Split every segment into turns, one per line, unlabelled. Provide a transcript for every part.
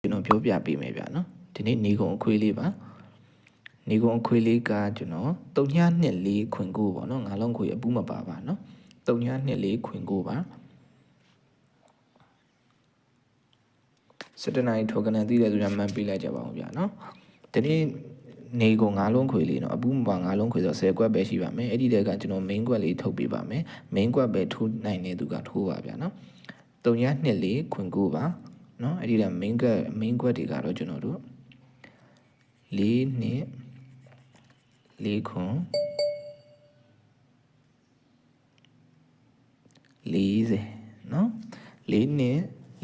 ကျွန်တော်ပြောပြပေးမယ်ဗျာနော်ဒီနေ့နေကုန်အခွေးလေးပါနေကုန်အခွေးလေးကကျွန်တော်တုံညာနှစ်လေးခွင်ကိုပေါ့နော်ငါလုံးခွေအပူးမပါပါနော်တုံညာနှစ်လေးခွင်ကိုပါစတနိုင်ထောကနေသိတဲ့သူများမှန်ပြလိုက်ကြပါဦးဗျာနော်ဒီနေ့နေကုန်ငါလုံးခွေလေးနော်အပူးမပါငါလုံးခွေဆို10ကွက်ပဲရှိပါမယ်အဲ့ဒီတည်းကကျွန်တော် main ကွက်လေးထုတ်ပေးပါမယ် main ကွက်ပဲထိုးနိုင်တဲ့သူကထိုးပါဗျာနော်တုံညာနှစ်လေးခွင်ကိုပါ နော်အဲ့ဒီက main က main ကွက်တွေကတော့ကျွန်တော်တို့၄နှစ်၄ခွန်40နော်၄နှစ်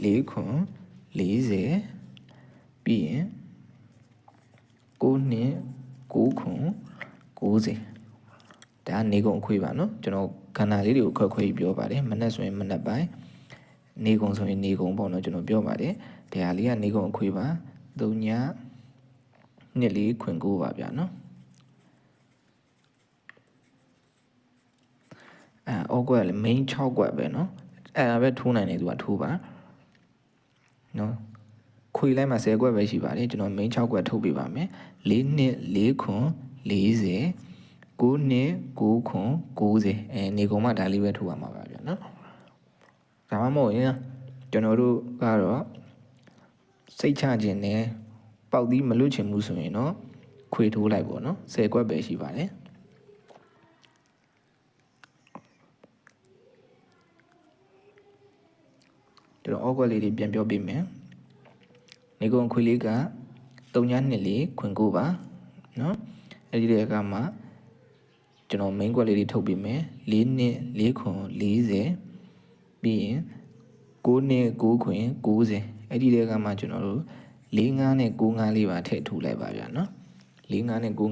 ၄ခွန်40ပြီးရင်9နှစ်9ခွန်90ဒါနေကုန်အခွေပါနော်ကျွန်တော်ခန္ဓာလေးတွေကိုခွဲခွဲပြီးပြောပါတယ်မနှက်ဆိုရင်မနှက်ပိုင်း နေကုံဆိုရင်နေကုံပေါ့နော်ကျွန်တော်ပြောပါတယ်တရားလေးကနေကုံအခွေပါ၃ညနှစ်လေးခွင်ကိုပါဗျာနော်အဲအောက်ကွက်လည်း main 6ကွက်ပဲနော်အဲ့ဒါပဲထိုးနိုင်တယ်သူကထိုးပါနော်ခွေလိုက်မှာ10ကွက်ပဲရှိပါတယ်ကျွန်တော် main 6ကွက်ထုတ်ပေးပါမယ်၄နှစ်၄ခွန်40 9နှစ်9ခွန်90အဲနေကုံမှဒါလေးပဲထိုးရမှာပါဗျာနော် ဒါမှမဟုတ်ရင်ကျွန်တော်တို့ကတော့စိတ်ချခြင်းနဲ့ပေါက်သီးမလွတ်ချင်ဘူးဆိုရင်တော့ခွေထိုးလိုက်ပေါ့နော်၁၀ကွက်ပဲရှိပါတယ်ကျွန်တော်အောက်ကွက်လေးတွေပြန်ပြောပေးမယ်နေကုံခွေလေးက3ညနှစ်လေးခွင်ကိုပါနော်အဲ့ဒီတဲ့အခါမှာကျွန်တော် main ကွက်လေးတွေထုတ်ပေးမယ်၄နှစ်၄ခွန်40 ပြီးရင်9နှစ်9ခွင်90အဲ့ဒီတဲ့ကမှကျွန်တော်တို့၄၅နဲ့9၅လေးပါထည့်ထူလိုက်ပါဗျာနော်၄၅နဲ့9